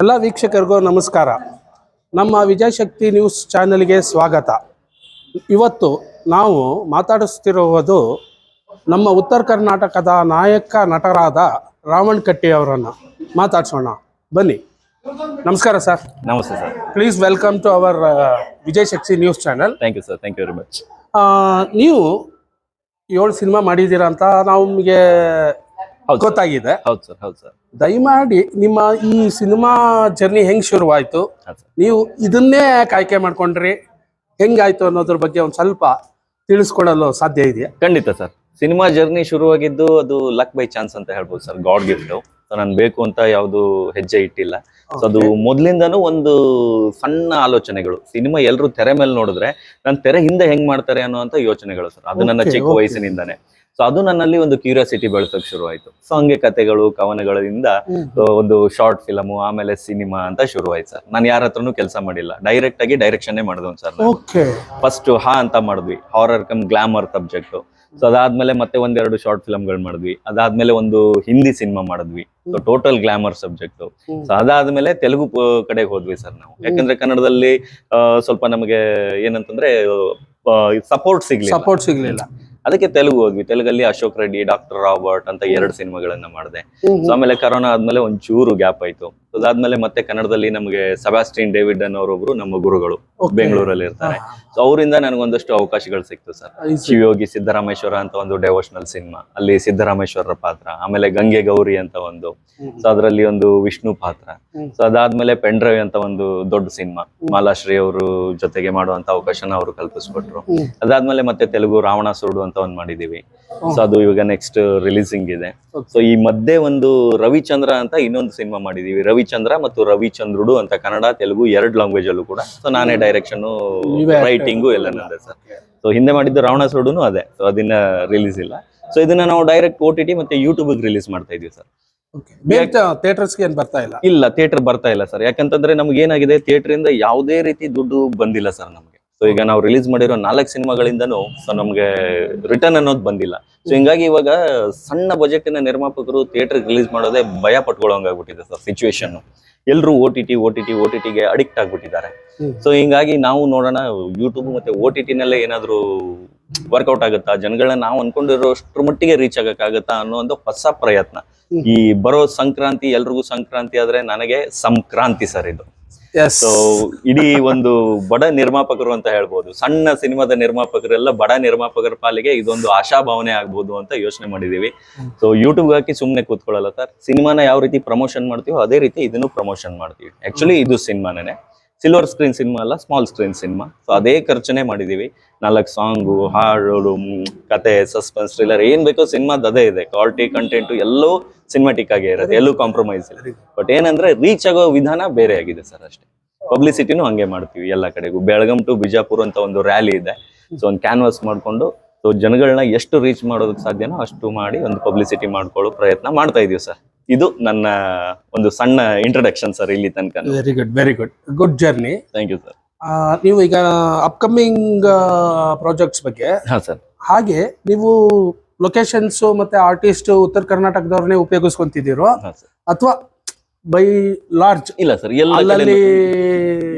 ಎಲ್ಲ ವೀಕ್ಷಕರಿಗೂ ನಮಸ್ಕಾರ. ನಮ್ಮ ವಿಜಯಶಕ್ತಿ ನ್ಯೂಸ್ ಚಾನೆಲ್ಗೆ ಸ್ವಾಗತ. ಇವತ್ತು ನಾವು ಮಾತಾಡಿಸ್ತಿರುವುದು ನಮ್ಮ ಉತ್ತರ ಕರ್ನಾಟಕದ ನಾಯಕ ನಟರಾದ ರಾವಣ್ ಕಟ್ಟಿ ಅವರನ್ನು. ಮಾತಾಡ್ಸೋಣ. ಬನ್ನಿ. ನಮಸ್ಕಾರ ಸರ್. ನಮಸ್ತೆ sir. Please welcome to our Vijayashakti news channel. Thank you sir thank you very much ನೀವು ಏಳು ಸಿನಿಮಾ ಮಾಡಿದ್ದೀರಾ ಅಂತ ನಮಗೆ. ಗೊತ್ತಾಗಿದೆ. ಹೌದು ಸರ್ ಹೌದು ಸರ್. ದಯಮಾಡಿ ನಿಮ್ಮ ಈ ಸಿನಿಮಾ ಜರ್ನಿ ಹೆಂಗ್ ಶುರುವಾಯ್ತು? ನೀವು ಇದನ್ನೇ ಯಾಕೆ ಆಯ್ಕೆ ಮಾಡ್ಕೊಂಡ್ರಿ. ಹೆಂಗಾಯ್ತು ಅನ್ನೋದ್ರ ಬಗ್ಗೆ ಒಂದು ಸ್ವಲ್ಪ ತಿಳಿಸ್ಕೊಡಲು ಸಾಧ್ಯ ಇದೆಯಾ? ಖಂಡಿತ ಸರ್. ಸಿನಿಮಾ ಜರ್ನಿ ಶುರುವಾಗಿದ್ದು ಅದು ಲಕ್ ಬೈ ಚಾನ್ಸ್ ಅಂತ ಹೇಳ್ಬೋದು ಸರ್ ಗಾಡ್ ಗಿಫ್ಟ್ ಸೊ ನಾನು ಬೇಕು ಅಂತ ಯಾವುದು ಹೆಜ್ಜೆ ಇಟ್ಟಿಲ್ಲ. ಸೊ ಅದು ಮೊದ್ಲಿಂದನೂ ಒಂದು ಸಣ್ಣ ಆಲೋಚನೆಗಳು. ಸಿನಿಮಾ ಎಲ್ಲರೂ ತೆರೆ ಮೇಲೆ ನೋಡಿದ್ರೆ ನಾನು ತೆರೆ ಹಿಂದೆ ಹೆಂಗ್ ಮಾಡ್ತಾರೆ ಅನ್ನೋಂತ ಯೋಚನೆಗಳು ಸರ್. ಅದು ನನ್ನ ಚಿಕ್ಕ. ವಯಸ್ಸಿನಿಂದಾನೆ. ಸೊ ಅದು ನನ್ನಲ್ಲಿ ಒಂದು ಕ್ಯೂರಿಯಾಸಿಟಿ ಬೆಳೆಸೋಕೆ ಶುರು ಆಯ್ತು ಸೊ ಹಂಗೆ ಕತೆಗಳು ಕವನಗಳಿಂದ ಒಂದು ಶಾರ್ಟ್ ಫಿಲಮು ಆಮೇಲೆ ಸಿನಿಮಾ ಅಂತ ಶುರು ಆಯ್ತು ಸರ್. ನಾನು ಯಾರ ಹತ್ರನು ಕೆಲಸ ಮಾಡಿಲ್ಲ. ಡೈರೆಕ್ಟ್ ಆಗಿ ಡೈರೆಕ್ಷನ್ ಮಾಡಿದ್ವಿ ಸರ್ ಫಸ್ಟ್ ಹಾ ಅಂತ ಮಾಡಿದ್ವಿ. Horror cum glamour subject so ಅದಾದ್ಮೇಲೆ ಮತ್ತೆ ಒಂದೆರಡು ಶಾರ್ಟ್ ಫಿಲ್ಮ್ಗಳು ಮಾಡಿದ್ವಿ. ಅದಾದ್ಮೇಲೆ ಒಂದು ಹಿಂದಿ ಸಿನಿಮಾ ಮಾಡಿದ್ವಿ. So total glamour subject. So ಅದಾದ್ಮೇಲೆ ತೆಲುಗು ಕಡೆಗೆ ಹೋದ್ವಿ ಸರ್ ನಾವು. ಯಾಕಂದ್ರೆ ಕನ್ನಡದಲ್ಲಿ ಸ್ವಲ್ಪ ನಮಗೆ ಏನಂತಂದ್ರೆ ಸಪೋರ್ಟ್ ಸಿಗ್ಲಿಲ್ಲ. ಸಪೋರ್ಟ್ ಸಿಗ್ಲಿಲ್ಲ. ಅದಕ್ಕೆ ತೆಲುಗು ಹೋದ್ವಿ. ತೆಲುಗಲ್ಲಿ ಅಶೋಕ್ ರೆಡ್ಡಿ ಡಾಕ್ಟರ್ ರಾಬರ್ಟ್ ಅಂತ ಎರಡು ಸಿನಿಮಾಗಳನ್ನ ಮಾಡಿದೆ. ಸೊ ಆಮೇಲೆ ಕರೋನಾ ಆದ್ಮೇಲೆ ಒಂಚೂರು ಗ್ಯಾಪ್ ಆಯ್ತು. ಅದಾದ್ಮೇಲೆ ಮತ್ತೆ ಕನ್ನಡದಲ್ಲಿ ನಮಗೆ ಸಬಾಸ್ಟಿನ್ ಡೇವಿಡ್ ಅನ್ನೋರೊಬ್ರು ನಮ್ಮ ಗುರುಗಳು. ಬೆಂಗಳೂರಲ್ಲಿ ಇರ್ತಾರೆ. ಸೊ ಅವರಿಂದ ನನಗೊಂದಷ್ಟು ಅವಕಾಶಗಳು ಸಿಕ್ತು ಸರ್. ಶಿವಯೋಗಿ ಸಿದ್ದರಾಮೇಶ್ವರ ಅಂತ ಒಂದು ಡೆವೋಷನಲ್ ಸಿನಿಮಾ ಅಲ್ಲಿ ಸಿದ್ದರಾಮೇಶ್ವರರ ಪಾತ್ರ ಆಮೇಲೆ ಗಂಗೆ ಗೌರಿ ಅಂತ ಒಂದು. ಸೊ ಅದರಲ್ಲಿ ಒಂದು ವಿಷ್ಣು ಪಾತ್ರ. ಸೊ ಅದಾದ್ಮೇಲೆ ಪೆಂಡ್ರವಿ ಅಂತ ಒಂದು ದೊಡ್ಡ ಸಿನಿಮಾ ಮಾಲಾಶ್ರೀ ಅವರು ಜೊತೆಗೆ ಮಾಡುವಂತ ಅವಕಾಶನ ಅವರು ಕಲ್ಪಿಸ್ಕೊಟ್ರು. ಅದಾದ್ಮೇಲೆ ಮತ್ತೆ ತೆಲುಗು ರಾವಣ ಸುಡು ಅಂತ ಒಂದು ಮಾಡಿದೀವಿ. ಸೊ ಅದು ಇವಾಗ ನೆಕ್ಸ್ಟ್ ರಿಲೀಸಿಂಗ್ ಇದೆ. ಸೊ ಈ ಮಧ್ಯೆ ಒಂದು ರವಿಚಂದ್ರ ಅಂತ ಇನ್ನೊಂದು ಸಿನಿಮಾ ಮಾಡಿದೀವಿ. ರವಿಚಂದ್ರ ಮತ್ತು ರವಿಚಂದ್ರುಡು ಅಂತ ಕನ್ನಡ ತೆಲುಗು ಎರಡು ಲ್ಯಾಂಗ್ವೇಜ್ ಅಲ್ಲೂ ಕೂಡ. ಸೊ ನಾನೇ ಡೈರೆಕ್ಷನ್. ರೈಟಿಂಗು ಎಲ್ಲ ನಂದೆ ಸರ್ ಸೊ ಹಿಂದೆ ಮಾಡಿದ್ದು ರಾವಣ ಸುಡುನು ಅದೇ. ಸೊ ಅದನ್ನ ರಿಲೀಸ್ ಇಲ್ಲ. ಸೊ ಇದನ್ನ ನಾವು ಡೈರೆಕ್ಟ್ ಓ ಟಿ ಟಿ ಮತ್ತೆ ಯೂಟ್ಯೂಬ್ ರಿಲೀಸ್ ಮಾಡ್ತಾ ಇದೀವಿ ಸರ್ ಬೇರೆ ಥಿಯೇಟರ್ಸ್ಗೆ ಏನ್ ಬರ್ತಾ ಇಲ್ಲ? ಇಲ್ಲ ಥಿಯೇಟರ್ ಬರ್ತಾ ಇಲ್ಲ ಸರ್ ಯಾಕಂತಂದ್ರೆ ನಮ್ಗೆ ಏನಾಗಿದೆ ಥಿಯೇಟರ್ ಇಂದ ಯಾವುದೇ ರೀತಿ ದುಡ್ಡು ಬಂದಿಲ್ಲ ಸರ್ ನಮಗೆ. ಸೊ ಈಗ ನಾವು ರಿಲೀಸ್ ಮಾಡಿರೋ ನಾಲ್ಕು ಸಿನಿಮಾಗಳಿಂದನು ಸೊ ನಮ್ಗೆ ರಿಟರ್ನ್ ಅನ್ನೋದು ಬಂದಿಲ್ಲ. ಸೊ ಹಿಂಗಾಗಿ ಇವಾಗ ಸಣ್ಣ ಬಜೆಟಿನ ನಿರ್ಮಾಪಕರು ಥಿಯೇಟರ್ ರಿಲೀಸ್ ಮಾಡೋದೇ ಭಯ ಪಟ್ಕೊಳ್ಳೋಂಗಾಗ್ಬಿಟ್ಟಿದೆ ಸರ್ ಸಿಚುವೇಶನ್ ಎಲ್ಲರೂ O T T O T T O T ಟಿಗೆ ಅಡಿಕ್ಟ್ ಆಗ್ಬಿಟ್ಟಿದ್ದಾರೆ. ಸೊ ಹಿಂಗಾಗಿ ನಾವು ನೋಡೋಣ ಯೂಟ್ಯೂಬ್ ಮತ್ತೆ ಓ ಟಿ ಟಿನಲ್ಲೇ ಏನಾದರೂ ವರ್ಕೌಟ್ ಆಗುತ್ತಾ? ಜನಗಳನ್ನ ನಾವು ಅನ್ಕೊಂಡಿರೋಷ್ಟ್ರ ಮಟ್ಟಿಗೆ ರೀಚ್ ಆಗಕ್ಕಾಗತ್ತಾ ಅನ್ನೋ ಒಂದು ಹೊಸ ಪ್ರಯತ್ನ. ಈ ಬರೋ ಸಂಕ್ರಾಂತಿ ಎಲ್ರಿಗೂ ಸಂಕ್ರಾಂತಿ ಆದ್ರೆ ನನಗೆ ಸಂಕ್ರಾಂತಿ ಸರ್ ಇದು. ಸೊ ಇಡೀ ಒಂದು ಬಡ ನಿರ್ಮಾಪಕರು ಅಂತ ಹೇಳ್ಬೋದು. ಸಣ್ಣ ಸಿನಿಮಾದ ನಿರ್ಮಾಪಕರೆಲ್ಲ ಬಡ ನಿರ್ಮಾಪಕರ ಪಾಲಿಗೆ ಇದೊಂದು ಆಶಾಭಾವನೆ ಆಗ್ಬೋದು ಅಂತ ಯೋಚನೆ ಮಾಡಿದೀವಿ ಸೊ ಯೂಟ್ಯೂಬ್ ಹಾಕಿ ಸುಮ್ಮನೆ ಕೂತ್ಕೊಳ್ಳಲ್ಲ ಸರ್? ಸಿನಿಮಾನ ಯಾವ ರೀತಿ ಪ್ರಮೋಷನ್ ಮಾಡ್ತೀವೋ ಅದೇ ರೀತಿ ಇದನ್ನು ಪ್ರಮೋಷನ್ ಮಾಡ್ತೀವಿ. ಆಕ್ಚುಲಿ ಇದು ಸಿನಿಮಾನೇ ಸಿಲ್ವರ್ ಸ್ಕ್ರೀನ್ ಸಿನಿಮಾ ಅಲ್ಲ ಸ್ಮಾಲ್ ಸ್ಕ್ರೀನ್ ಸಿನಿಮಾ ಸೊ ಅದೇ ಖರ್ಚನೆ ಮಾಡಿದೀವಿ. ನಾಲ್ಕು ಸಾಂಗು ಹಾಡು ಕತೆ ಸಸ್ಪೆನ್ಸ್ ಥ್ರಿಲ್ಲರ್ ಏನ್ ಬೇಕೋ ಸಿನಿಮಾದ ಅದೇ ಇದೆ. ಕ್ವಾಲಿಟಿ ಕಂಟೆಂಟ್ ಎಲ್ಲೋ ಸಿನಿಮಾಟಿಕ್ ಆಗೇ ಇರೋದು. ಎಲ್ಲೂ ಕಾಂಪ್ರಮೈಸ್ ಇಲ್ಲ. ಬಟ್ ಏನಂದ್ರೆ ರೀಚ್ ಆಗೋ ವಿಧಾನ ಬೇರೆ ಆಗಿದೆ ಸರ್ ಅಷ್ಟೇ. ಪಬ್ಲಿಸಿಟಿನೂ ಹಂಗೆ ಮಾಡ್ತೀವಿ ಎಲ್ಲ ಕಡೆಗೂ. ಬೆಳಗಾಂ ಟು ಬಿಜಾಪುರ್ ಅಂತ ಒಂದು ರ್ಯಾಲಿ ಇದೆ. ಸೊ ಒಂದು ಕ್ಯಾನ್ವಾಸ್ ಮಾಡ್ಕೊಂಡು ಸೊ ಜನಗಳನ್ನ ಎಷ್ಟು ರೀಚ್ ಮಾಡೋದಕ್ಕೆ ಸಾಧ್ಯನೋ ಅಷ್ಟು ಮಾಡಿ ಒಂದು ಪಬ್ಲಿಸಿಟಿ ಮಾಡ್ಕೊಳ್ಳೋ ಪ್ರಯತ್ನ ಮಾಡ್ತಾ ಇದೀವಿ ಸರ್. ಇದು ನನ್ನ ಒಂದು ಸಣ್ಣ ಇಂಟ್ರೊಡಕ್ಷನ್ ಸರ್ ಇಲ್ಲಿ ತನಕ. Very good very good good journey thank you sir ನೀವು ಈಗ ಅಪ್ಕಮಿಂಗ್ ಪ್ರಾಜೆಕ್ಟ್ಸ್ ಬಗ್ಗೆ ಹಾ ಸರ್ ಹಾಗೆ ನೀವು ಲೊಕೇಶನ್ಸ್ ಮತ್ತೆ ಆರ್ಟಿಸ್ಟ್ ಉತ್ತರ ಕರ್ನಾಟಕದವ್ರನ್ನೇ ಉಪಯೋಗಿಸ್ಕೊಂತಿದ್ದೀರೋ ಅಥವಾ ಬೈ ಲಾರ್ಜ್ ಇಲ್ಲ ಸರ್ ಎಲ್ಲ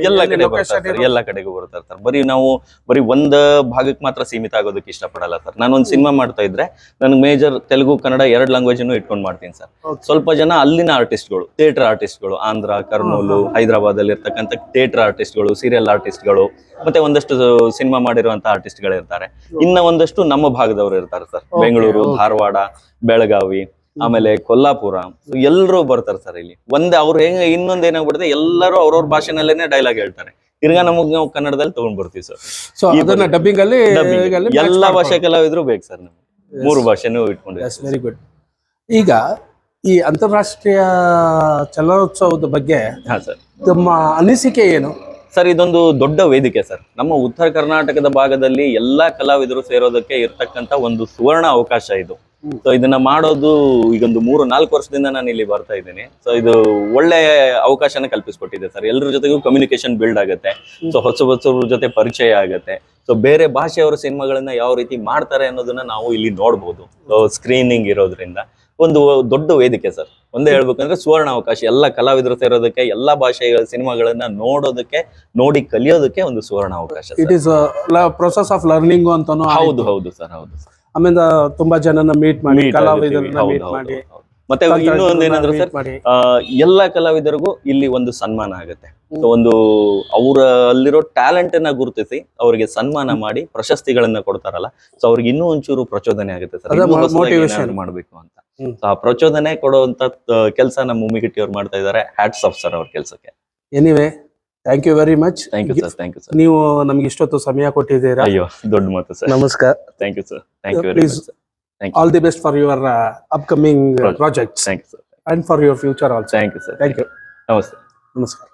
ಎಲ್ಲ ಕಡೆ ಬರ್ತಾರೆ ಎಲ್ಲ ಕಡೆಗೂ ಬರ್ತಾರೆ ಸರ್ ಬರೀ ನಾವು ಬರೀ ಒಂದ್ ಭಾಗಕ್ಕೆ ಮಾತ್ರ ಸೀಮಿತ ಆಗೋದಕ್ಕೆ ಇಷ್ಟಪಡಲ್ಲ ಸರ್ ನಾನು ಒಂದ್ ಸಿನಿಮಾ ಮಾಡ್ತಾ ಇದ್ರೆ ನನಗೆ ಮೇಜರ್ ತೆಲುಗು ಕನ್ನಡ ಎರಡು ಲ್ಯಾಂಗ್ವೇಜ್ ಇಟ್ಕೊಂಡು ಮಾಡ್ತೀನಿ ಸರ್ ಸ್ವಲ್ಪ ಜನ ಅಲ್ಲಿನ ಆರ್ಟಿಸ್ಟ್ಗಳು ಥಿಯೇಟರ್ ಆರ್ಟಿಸ್ಟ್ಗಳು ಆಂಧ್ರ ಕರ್ನೂಲು ಹೈದರಾಬಾದ್ ಅಲ್ಲಿ ಇರ್ತಕ್ಕಂಥ ಥಿಯೇಟರ್ ಆರ್ಟಿಸ್ಟ್ಗಳು ಸೀರಿಯಲ್ ಆರ್ಟಿಸ್ಟ್ಗಳು ಮತ್ತೆ ಒಂದಷ್ಟು ಸಿನಿಮಾ ಮಾಡಿರುವಂತಹ ಆರ್ಟಿಸ್ಟ್ಗಳು ಇರ್ತಾರೆ. ಇನ್ನ ಒಂದಷ್ಟು ನಮ್ಮ ಭಾಗದವರು ಇರ್ತಾರೆ ಸರ್ ಬೆಂಗಳೂರು ಧಾರವಾಡ ಬೆಳಗಾವಿ ಆಮೇಲೆ ಕೊಲ್ಲಾಪುರ. ಎಲ್ಲರೂ ಬರ್ತಾರೆ ಸರ್ ಇಲ್ಲಿ. ಒಂದೇ ಅವ್ರು ಹೆಂಗ ಇನ್ನೊಂದ್ ಏನಾಗ್ಬಿಡುತ್ತೆ ಎಲ್ಲರೂ ಅವ್ರವ್ರ ಭಾಷೆನಲ್ಲೇನೆ ಡೈಲಾಗ್ ಹೇಳ್ತಾರೆ. ತಿರ್ಗಾ ನಮಗ್ ನಾವು ಕನ್ನಡದಲ್ಲಿ ತಗೊಂಡ್ ಬರ್ತೀವಿ ಸರ್. ಸೊ ಅದನ್ನ ಡಬ್ಬಿಂಗ್ ಅಲ್ಲಿ ಎಲ್ಲಾ ಭಾಷೆ ಕಲಾವಿದ್ರು ಬೇಕು ಸರ್ ನಮ್ಗೆ. ಮೂರು ಭಾಷೆನೂ ಇಟ್ಕೊಂಡಿದ್ದೀವಿ ಎಸ್ ವೆರಿ ಗುಡ್ ಈಗ ಈ ಅಂತಾರಾಷ್ಟ್ರೀಯ ಚಲನೋತ್ಸವದ ಬಗ್ಗೆ ಹಾ ಸರ್. ತಮ್ಮ ಅನಿಸಿಕೆ ಏನು? ಸರ್ ಇದೊಂದು ದೊಡ್ಡ ವೇದಿಕೆ ಸರ್. ನಮ್ಮ ಉತ್ತರ ಕರ್ನಾಟಕದ ಭಾಗದಲ್ಲಿ ಎಲ್ಲಾ ಕಲಾವಿದರು ಸೇರೋದಕ್ಕೆ ಇರ್ತಕ್ಕಂತ ಒಂದು ಸುವರ್ಣ ಅವಕಾಶ ಇದು. ಸೊ ಇದನ್ನ ಮಾಡೋದು ಈಗೊಂದು ಮೂರು ನಾಲ್ಕು ವರ್ಷದಿಂದ ನಾನು ಇಲ್ಲಿ ಬರ್ತಾ ಇದ್ದೀನಿ. ಸೊ ಇದು ಒಳ್ಳೆ ಅವಕಾಶನ ಕಲ್ಪಿಸ್ಕೊಟ್ಟಿದೆ ಸರ್. ಎಲ್ಲರ ಜೊತೆಗೂ ಕಮ್ಯುನಿಕೇಶನ್ ಬಿಲ್ಡ್ ಆಗುತ್ತೆ. ಸೊ ಹೊಸ ಹೊಸವ್ರ ಜೊತೆ ಪರಿಚಯ ಆಗುತ್ತೆ. ಸೊ ಬೇರೆ ಭಾಷೆಯವರ ಸಿನಿಮಾಗಳನ್ನ ಯಾವ ರೀತಿ ಮಾಡ್ತಾರೆ ಅನ್ನೋದನ್ನ ನಾವು ಇಲ್ಲಿ ನೋಡ್ಬೋದು. ಸೊ ಸ್ಕ್ರೀನಿಂಗ್ ಇರೋದ್ರಿಂದ. ಒಂದು ದೊಡ್ಡ ವೇದಿಕೆ ಸರ್. ಒಂದೇ ಹೇಳ್ಬೇಕಂದ್ರೆ ಸುವರ್ಣ ಅವಕಾಶ. ಎಲ್ಲ ಕಲಾವಿದರು ಸೇರೋದಕ್ಕೆ ಎಲ್ಲ ಭಾಷೆಗಳ ಸಿನಿಮಾಗಳನ್ನ ನೋಡೋದಕ್ಕೆ ನೋಡಿ ಕಲಿಯೋದಕ್ಕೆ ಒಂದು ಸುವರ್ಣ ಅವಕಾಶ. It is process of learning ಅಂತಾನು ಹೌದು ಹೌದು ಸರ್ ಹೌದು. ಆಮೇಲೆ ತುಂಬಾ ಜನನ ಮೀಟ್ ಮಾಡಿ Meet ಕಲಾವಿದರನ್ನ ಆಗಿರ್ತೀವಿ. ಮೀಟ್ ಹೌದು, ಮಾಡಿ ಹೌದು. ಮತ್ತೆ ಇನ್ನೂ ಒಂದು ಸರ್ ಮಾಡಿ. ಆ, ಎಲ್ಲ ಕಲಾವಿದರಿಗೂ ಇಲ್ಲಿ ಒಂದು ಸನ್ಮಾನ ಆಗುತ್ತೆ. So, ಒಂದು ಅವರ ಅಲ್ಲಿರೋ ಟ್ಯಾಲೆಂಟ್ ಅನ್ನ ಗುರುತಿಸಿ ಅವರಿಗೆ ಸನ್ಮಾನ ಮಾಡಿ ಪ್ರಶಸ್ತಿಗಳನ್ನ ಕೊಡ್ತಾರಲ್ಲ. ಸೊ ಅವ್ರಿಗೆ ಇನ್ನೂ ಒಂಚೂರು ಪ್ರಚೋದನೆ ಆಗುತ್ತೆ ಸರ್. ಅದೇ ಇನ್ನೂ mo- ಹೊಸದಾಗಿ motivation. ಏನಾದ್ರು ಮಾಡ್ಬೇಕು ಅಂತ. ಹ್ಮ್. ಸೊ ಆ ಪ್ರಚೋದನೆ ಕೊಡುವಂತ ಕೆಲಸ ನಮ್ಮ ಮುಮ್ಮಿಗಿಟ್ಟಿ ಅವ್ರು ಮಾಡ್ತಾ ಇದ್ದಾರೆ. ಹ್ಯಾಟ್ಸ್ ಆಫ್ ಸರ್ ಅವ್ರ ಕೆಲಸಕ್ಕೆ. Anyway thank you very much thank you sir thank you sir ನೀವು ನಮ್ಗೆ ಇಷ್ಟೊತ್ತು ಸಮಯ ಕೊಟ್ಟಿದ್ದೀರಾ. ಅಯ್ಯೋ ದೊಡ್ಡ ಮಾತು ಸರ್ ನಮಸ್ಕಾರ. Thank you sir Thank you very much. Please, Thank you. all the best for your uh, upcoming uh, Project. projects Thank you, sir. and for your future also. Thank you, sir. Thank you. Namaste. Namaskar.